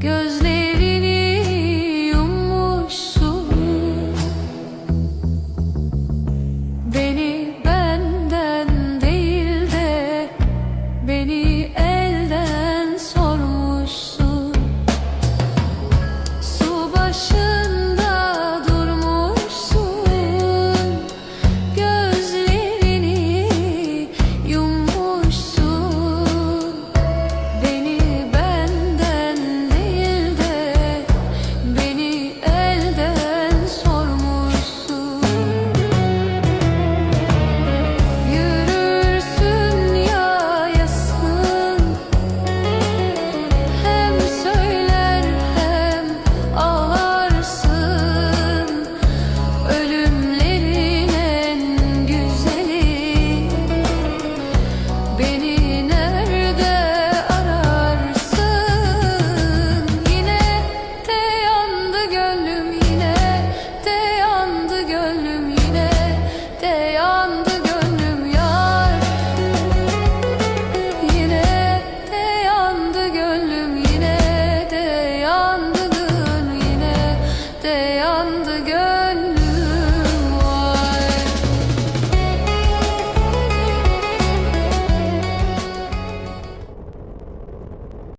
Gözlerini yummuşsun. Beni benden değil Beni elden sormuşsun. Su başı yandı göz